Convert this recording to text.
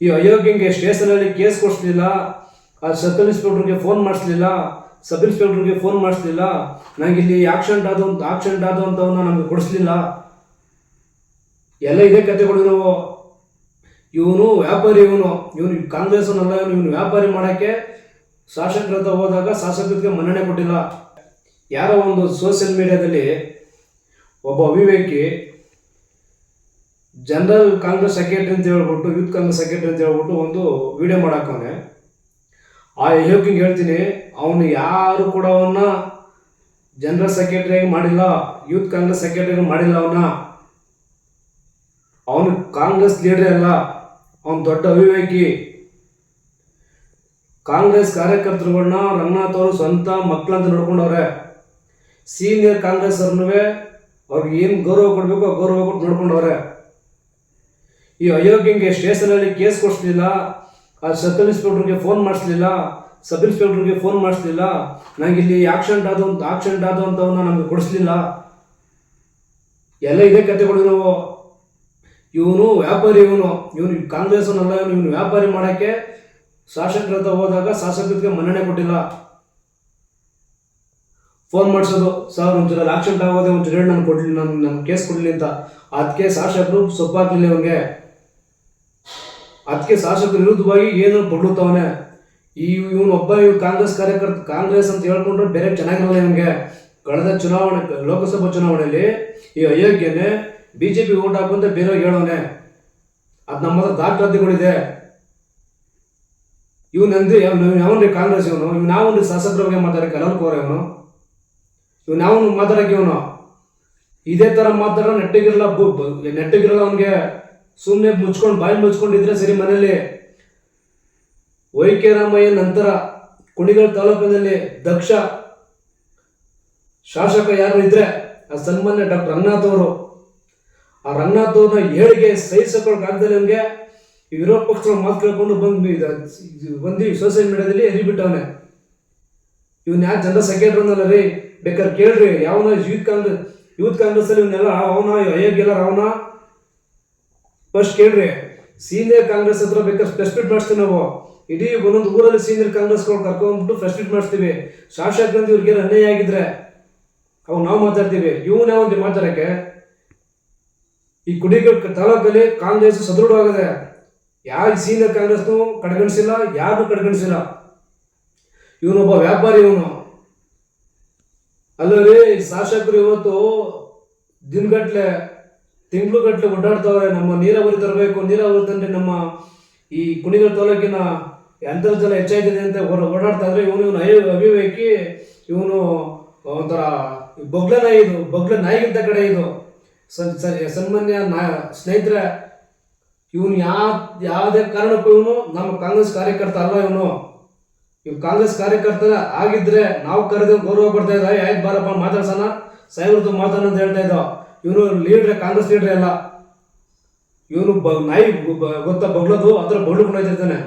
ಈ ಅಯೋಗ್ಯಂಗೆ ಸ್ಟೇಷನಲ್ಲಿ ಕೇಸ್ ಕೊಡಿಸ್ಲಿಲ್ಲ, ಆ ಸರ್ಕಲ್ ಇನ್ಸ್ಪೆಕ್ಟ್ರಿಗೆ ಫೋನ್ ಮಾಡಿಸ್ಲಿಲ್ಲ, ಸಬ್ ಇನ್ಸ್ಪೆಕ್ಟ್ರಿಗೆ ಫೋನ್ ಮಾಡಿಸ್ಲಿಲ್ಲ ನನಗೆ ಇಲ್ಲಿ ಆಕ್ಸಿಡೆಂಟ್ ಆದ ಆಕ್ಸಿಡೆಂಟ್ ಆದ ನಮಗೆ ಕೊಡಿಸ್ಲಿಲ್ಲ. ಎಲ್ಲ ಇದೇ ಕತೆಗಳು ನಾವು ಇವನು ವ್ಯಾಪಾರಿ ಇವನು ಇವನು ಕಾಂಗ್ರೆಸ್ ಅಲ್ಲ ಇವನು ಇವನು ವ್ಯಾಪಾರಿ ಮಾಡೋಕ್ಕೆ ಶಾಸಕರ ಹತ್ರ ಹೋದಾಗ ಶಾಸಕರಿಗೆ ಮನ್ನಣೆ ಕೊಟ್ಟಿಲ್ಲ. ಯಾರೋ ಒಂದು ಸೋಷಿಯಲ್ ಮೀಡಿಯಾದಲ್ಲಿ ಒಬ್ಬ ಅವಿವೇಕಿ ಜನರಲ್ ಕಾಂಗ್ರೆಸ್ ಸೆಕ್ರೆಟರಿ ಅಂತ ಹೇಳ್ಬಿಟ್ಟು, ಯೂತ್ ಕಾಂಗ್ರೆಸ್ ಸೆಕ್ರೆಟರಿ ಅಂತ ಹೇಳ್ಬಿಟ್ಟು ಒಂದು ವಿಡಿಯೋ ಮಾಡಾಕವನೆ ಆ ಯೋಗಿಂಗ್ ಹೇಳ್ತೀನಿ, ಅವನು ಯಾರು ಕೂಡ ಅವನ್ನ ಜನರಲ್ ಸೆಕ್ರೆಟರಿಯಾಗಿ ಮಾಡಿಲ್ಲ, ಯೂತ್ ಕಾಂಗ್ರೆಸ್ ಸೆಕ್ರೆಟರಿ ಮಾಡಿಲ್ಲ ಅವನ. ಅವನು ಕಾಂಗ್ರೆಸ್ ಲೀಡರ್ ಅಲ್ಲ, ಅವನು ದೊಡ್ಡ ಅವಿವೇಕಿ. ಕಾಂಗ್ರೆಸ್ ಕಾರ್ಯಕರ್ತರುಗಳನ್ನ ರಂಗನಾಥ್ ಅವರು ಸ್ವಂತ ಮಕ್ಕಳಂತ ನೋಡ್ಕೊಂಡವ್ರೆ. ಸೀನಿಯರ್ ಕಾಂಗ್ರೆಸ್ ಅವ್ರನ್ನೂ ಅವ್ರಿಗೆ ಏನು ಗೌರವ ಕೊಡಬೇಕು ಆ ಗೌರವ ಕೊಟ್ಟು ನೋಡ್ಕೊಂಡವ್ರೆ. ಈ ಅಯೋಗ್ಯಂಗೆ ಸ್ಟೇಷನಲ್ಲಿ ಕೇಸ್ ಕೊಡಿಸ್ಲಿಲ್ಲ, ಆ ಸಬ್ ಇನ್ಸ್ಪೆಕ್ಟ್ರಿಗೆ ಫೋನ್ ಮಾಡಿಸ್ಲಿಲ್ಲ, ಸಬ್ ಇನ್ಸ್ಪೆಕ್ಟ್ರಿಗೆ ಫೋನ್ ಮಾಡಿಸ್ಲಿಲ್ಲ ನಂಗೆ ಇಲ್ಲಿ ಆಕ್ಸಿಡೆಂಟ್ ಆದ ಆಕ್ಸಿಡೆಂಟ್ ಆದ ನಮಗೆ ಕೊಡಿಸ್ಲಿಲ್ಲ. ಎಲ್ಲ ಇದೇ ಕತೆಗಳು ನಾವು ಇವನು ವ್ಯಾಪಾರಿ ಇವನು. ಇವನು ಕಾಂಗ್ರೆಸ್ ಅಲ್ಲ ಇವನು ವ್ಯಾಪಾರಿ ಮಾಡೋಕ್ಕೆ ಶಾಸಕರ ಹತ್ರ ಹೋದಾಗ ಶಾಸಕರಿಗೆ ಮನ್ನಣೆ ಕೊಟ್ಟಿಲ್ಲ. ಫೋನ್ ಮಾಡಿಸೋದು, ಸರ್ ಒಂಚೂರು ಆಕ್ಸಿಡೆಂಟ್ ಆಗೋದೆ ಒಂಚೂರು ನಾನು ಕೊಡ್ಲಿ ನಾನು ನನ್ನ ಕೇಸ್ ಕೊಡಲಿ ಅಂತ. ಅದಕ್ಕೆ ಶಾಸಕರು ಸೊಪ್ಪಾಗ್ಲಿಲ್ಲ ಇವನಿಗೆ. ಅದಕ್ಕೆ ಶಾಸಕರ ವಿರುದ್ಧವಾಗಿ ಏನು ಬಡ್ಳುತ್ತವನೆ ಈ ಇವನು ಒಬ್ಬ ಇವ್ ಕಾಂಗ್ರೆಸ್ ಕಾರ್ಯಕರ್ತ, ಕಾಂಗ್ರೆಸ್ ಅಂತ ಹೇಳ್ಕೊಂಡ್ರೆ ಬೇರೆ ಚೆನ್ನಾಗಿರಲ್ಲ ಇವನಿಗೆ. ಕಳೆದ ಚುನಾವಣೆ, ಲೋಕಸಭಾ ಚುನಾವಣೆಯಲ್ಲಿ ಈ ಅಯೋಗ್ಯನೇ ಬಿ ಜೆ ಪಿ ಓಟ್ ಹಾಕುವಂತ ಬೇರೆ ಹೇಳೋನೆ ಅದು ನಮ್ಮ ಹತ್ರ ದಾಖಲಾತಿಗಳಿದೆ ಇವನಂದ್ರೆ ಯಾವನ್ರಿ ಕಾಂಗ್ರೆಸ್ ಇವನು? ಇವ್ನು ಯಾವನ್ರಿ ಶಾಸಕರ ಬಗ್ಗೆ ಮಾತಾಡಕ್ಕೆ ಕಲರ್ಕೋರ ಇವನು? ಇವ್ನು ಯಾವನು ಮಾತಾಡಕ್ಕೆ ಇವನು? ಇದೇ ಥರ ಮಾತಾಡೋ ನೆಟ್ಟಿಗಿರಲ್ಲ ನೆಟ್ಟಿಗಿರಲ್ಲ ಅವನಿಗೆ. ಸುಮ್ಮನೆ ಮುಚ್ಕೊಂಡು ಬಾಯಿ ಮುಚ್ಕೊಂಡಿದ್ರೆ ಸರಿ ಮನೇಲಿ ವೈ ಕೆ ರಾಮಯ್ಯ ನಂತರ ಕುಣಿಗಲ್ ತಾಲೂಕಿನಲ್ಲಿ ದಕ್ಷ ಶಾಸಕ ಯಾರು ಇದ್ರೆ ಆ ಸನ್ಮಾನ್ಯ ಡಾಕ್ಟರ್ ರಂಗನಾಥ್ ಅವರು. ಆ ರಂಗನಾಥ್ ಅವ್ರನ್ನ ಏಳಿಗೆ ಸಹಿಸಕ್ಕಾಗ್ದಲ್ಲಿ ನಮಗೆ ಈ ವಿರೋಧ ಪಕ್ಷಗಳ ಮಾತು ಕೇಳ್ಕೊಂಡು ಬಂದು ಬಂದು ಸೋಷಿಯಲ್ ಮೀಡಿಯಾದಲ್ಲಿ ಎರಿಬಿಟ್ಟವನೆ ಇವನ್ ಯಾಕೆ ಜನರ ಸೆಕ್ರೆಟರಿ ಅಂದಲ್ಲ ರೀ? ಬೇಕಾದ್ರೆ ಕೇಳ್ರಿ, ಯಾವನ ಯೂತ್ ಕಾಂಗ್ರೆಸ್ ಯೂತ್ ಕಾಂಗ್ರೆಸ್ ಅಲ್ಲಿ ಇವನ್ನೆಲ್ಲ ಅವನ ಅಯೋಗ್ಯಲ್ಲ ಅವನ ಫಸ್ಟ್ ಕೇಳ್ರಿ ಸೀನಿಯರ್ ಕಾಂಗ್ರೆಸ್ ಹತ್ರ ಬೇಕಾದ್ರೆ ಫ್ರೆಶ್ ಮೀಟ್ ಮಾಡಿಸ್ತೀವಿ ನಾವು. ಇಡೀ ಒಂದೊಂದು ಊರಲ್ಲಿ ಸೀನಿಯರ್ ಕಾಂಗ್ರೆಸ್ಗಳು ಕರ್ಕೊಂಡ್ಬಿಟ್ಟು ಫ್ರೆಶ್ ಮೀಟ್ ಮಾಡಿಸ್ತೀವಿ. ಗಾಂಧಿ ಇವ್ರಿಗೆ ಅನ್ಯಾಯ ಆಗಿದ್ರೆ ಅವಾಗ ನಾವು ಮಾತಾಡ್ತೀವಿ. ಇವನ್ ಒಂದು ಮಾತಾಡಕ್ಕೆ? ಈ ಕುಡಿಗಳ ತಾಲೂಕಲ್ಲಿ ಕಾಂಗ್ರೆಸ್ ಸದೃಢವಾಗಿದೆ. ಯಾವ ಸೀನಿಯರ್ ಕಾಂಗ್ರೆಸ್ನು ಕಡೆಗಣಿಸಿಲ್ಲ ಯಾರು ಕಡೆಗಣಿಸಿಲ್ಲ. ಇವನೊಬ್ಬ ವ್ಯಾಪಾರಿ ಇವನು. ಅಲ್ಲರಿ ಶಾಸಕರು ಇವತ್ತು ದಿನಗಟ್ಲೆ ತಿಂಗ್ಳುಗಟ್ಲೆ ಓಡಾಡ್ತವ್ರೆ, ನಮ್ಮ ನೀರಾವರಿ ತರಬೇಕು, ನೀರಾವರಿ ತಂದ್ರೆ ನಮ್ಮ ಈ ಕುಣಿಗಲ್ ತಾಲೂಕಿನ ಅಂತರ್ಜಲ ಹೆಚ್ಚಾಯ್ತಿದೆ ಅಂತ ಓಡಾಡ್ತಾ ಇದ್ರೆ ಇವನು ಇವನು ಅಯ ಅಭಿವೇಕಿ ಇವನು ಒಂಥರ ಬೊಗ್ಲ ನಾಯಿ ಇದು, ಬೊಗ್ಲ ನಾಯಿಗಿದ್ದ ಕಡೆ ಇದು. ಸನ್ ಸನ್ಮಾನ್ಯ ನಾ, ಸ್ನೇಹಿತರೆ, ಇವನು ಯಾ, ಯಾವುದೇ ಕಾರಣಕ್ಕೂ ಇವನು ನಮ್ಮ ಕಾಂಗ್ರೆಸ್ ಕಾರ್ಯಕರ್ತ ಅಲ್ಲ ಇವನು? ಇವ್ ಕಾಂಗ್ರೆಸ್ ಕಾರ್ಯಕರ್ತ ಆಗಿದ್ರೆ ನಾವು ಕರೆದ ಗೌರವ ಕೊಡ್ತಾ ಇದ್ದಾವೆ ಆಯ್ತು ಬಾರಪ್ಪ, ಮಾತಾಡ್ಸೋಣ ಸಾಯಿಬ್ರದ್ದು ಅಂತ ಹೇಳ್ತಾ ಇದ್ದ. ಇವನು ಲೀಡ್ರೆ ಕಾಂಗ್ರೆಸ್ ಲೀಡ್ರೆ ಅಲ್ಲ ಇವನು ಬ ನಾಯಿ ಗೊತ್ತ ಬಗ್ಲದು ಅದ್ರ ಬಗ್ಲು ಕೊಂಡಿರ್ತಾನೆ